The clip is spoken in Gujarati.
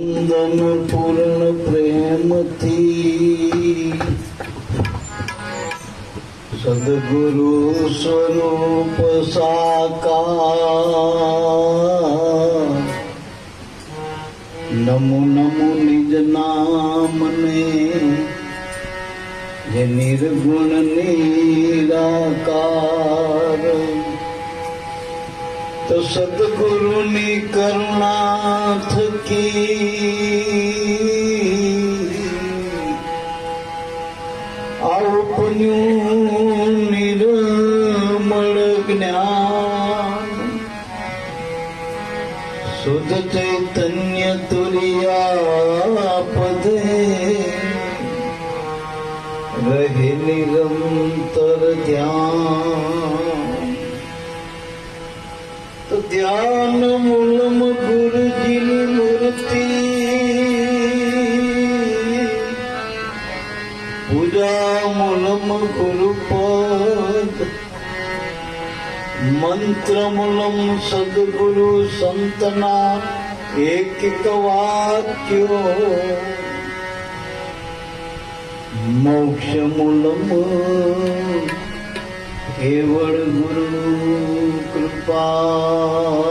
વંદન પૂર્ણ પ્રેમથી. સદગુરુ સ્વરૂપ સાકાર. નમો નમો નિજ નામને જે નિર્ગુણ નિરાકાર. તો સદગુરુની કરુણા થકી આવપન્યું નિર્મળ જ્ઞાન. શુદ્ધ ચૈતન્ય તુરિયા પદે. રહે નિરંતર ધ્યાન. ધ્યાન મૂલમ પૂજા મૂલમ ગુરુપદ મંત્ર મૂલમ સદગુરુ સંતના એક વાક્યો. મોક્ષ મૂલમ કેવળ ગુરુ કૃપા.